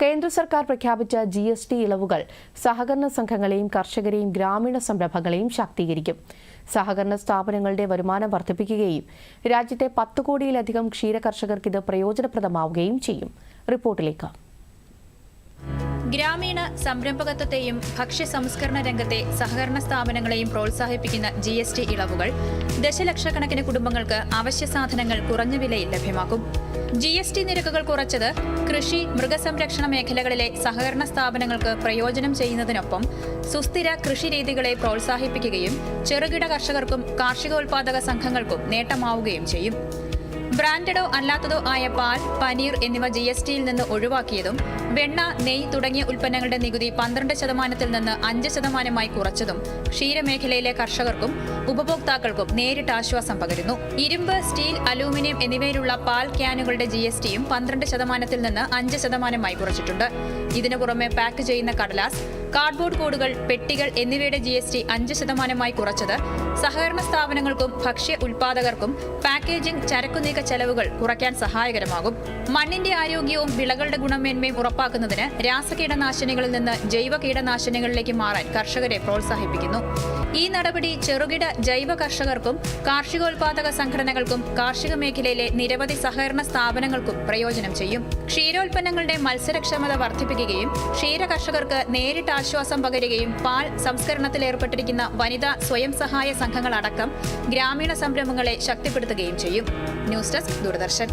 കേന്ദ്ര സർക്കാർ പ്രഖ്യാപിച്ച ജി എസ് ടി ഇളവുകൾ സഹകരണ സംഘങ്ങളെയും കർഷകരെയും ഗ്രാമീണ സംരംഭങ്ങളെയും ശാക്തീകരിക്കും. സഹകരണ സ്ഥാപനങ്ങളുടെ വരുമാനം വർദ്ധിപ്പിക്കുകയും രാജ്യത്തെ പത്ത് കോടിയിലധികം ക്ഷീര കർഷകർക്ക് ഇത് പ്രയോജനപ്രദമാവുകയും ചെയ്യും. റിപ്പോർട്ടിലേക്ക് ഗ്രാമീണ സംരംഭകത്വത്തെയും ഭക്ഷ്യ സംസ്കരണ രംഗത്തെ സഹകരണ സ്ഥാപനങ്ങളെയും പ്രോത്സാഹിപ്പിക്കുന്ന ജി എസ് ടി ഇളവുകൾ ദശലക്ഷക്കണക്കിന് കുടുംബങ്ങൾക്ക് അവശ്യ സാധനങ്ങൾ കുറഞ്ഞ വിലയിൽ ലഭ്യമാക്കും. ജി എസ് ടി നിരക്കുകൾ കുറച്ചത് കൃഷി മൃഗസംരക്ഷണ മേഖലകളിലെ സഹകരണ സ്ഥാപനങ്ങൾക്ക് പ്രയോജനം ചെയ്യുന്നതിനൊപ്പം സുസ്ഥിര കൃഷി രീതികളെ പ്രോത്സാഹിപ്പിക്കുകയും ചെറുകിട കർഷകർക്കും കാർഷികോൽപാദക സംഘങ്ങൾക്കും നേട്ടമാവുകയും ചെയ്യും. ബ്രാൻഡഡോ അല്ലാത്തതോ ആയ പാൽ പനീർ എന്നിവ ജി എസ് ടിയിൽ നിന്ന് ഒഴിവാക്കിയതും വെണ്ണ നെയ് തുടങ്ങിയ ഉൽപ്പന്നങ്ങളുടെ നികുതി പന്ത്രണ്ട് ശതമാനത്തിൽ നിന്ന് അഞ്ച് ശതമാനമായി കുറച്ചതും ക്ഷീരമേഖലയിലെ കർഷകർക്കും ഉപഭോക്താക്കൾക്കും നേരിട്ട് ആശ്വാസം പകരുന്നു. ഇരുമ്പ് സ്റ്റീൽ അലൂമിനിയം എന്നിവയിലുള്ള പാൽ ക്യാനുകളുടെ ജി എസ് ടിയും പന്ത്രണ്ട് ശതമാനത്തിൽ നിന്ന് അഞ്ച് ശതമാനമായി കുറച്ചിട്ടുണ്ട്. ഇതിനു പുറമെ പാക്ക് ചെയ്യുന്ന കടലാസ് കാർഡ്ബോർഡ് കോഡുകൾ പെട്ടികൾ എന്നിവയുടെ ജി എസ് ടി അഞ്ച് ശതമാനമായി കുറച്ചത്. സഹകരണ സ്ഥാപനങ്ങൾക്കും ഭക്ഷ്യ ഉൽപാദകർക്കും പാക്കേജിംഗ് ചരക്കുനീക്ക ചെലവുകൾ കുറയ്ക്കാൻ സഹായകരമാകും. മണ്ണിന്റെ ആരോഗ്യവും വിളകളുടെ ഗുണമേന്മയും ഉറപ്പാക്കുന്നതിന് രാസകീടനാശിനികളിൽ നിന്ന് ജൈവ കീടനാശിനികളിലേക്ക് മാറാൻ കർഷകരെ പ്രോത്സാഹിപ്പിക്കുന്നു. ഈ നടപടി ചെറുകിട ജൈവ കർഷകർക്കും കാർഷികോൽപാദക സംഘടനകൾക്കും കാർഷിക മേഖലയിലെ നിരവധി സഹകരണ സ്ഥാപനങ്ങൾക്കും പ്രയോജനം ചെയ്യും. ക്ഷീരോൽപ്പന്നങ്ങളുടെ മത്സരക്ഷമത വർദ്ധിപ്പിക്കുകയും ക്ഷീര കർഷകർക്ക് നേരിട്ട് ആശ്വാസം പകരുകയും പാൽ സംസ്കരണത്തിൽ ഏർപ്പെട്ടിരിക്കുന്ന വനിതാ സ്വയം സഹായ സംഘങ്ങളടക്കം ഗ്രാമീണ സംരംഭങ്ങളെ ശക്തിപ്പെടുത്തുകയും ചെയ്യും. News desk Doordarshan.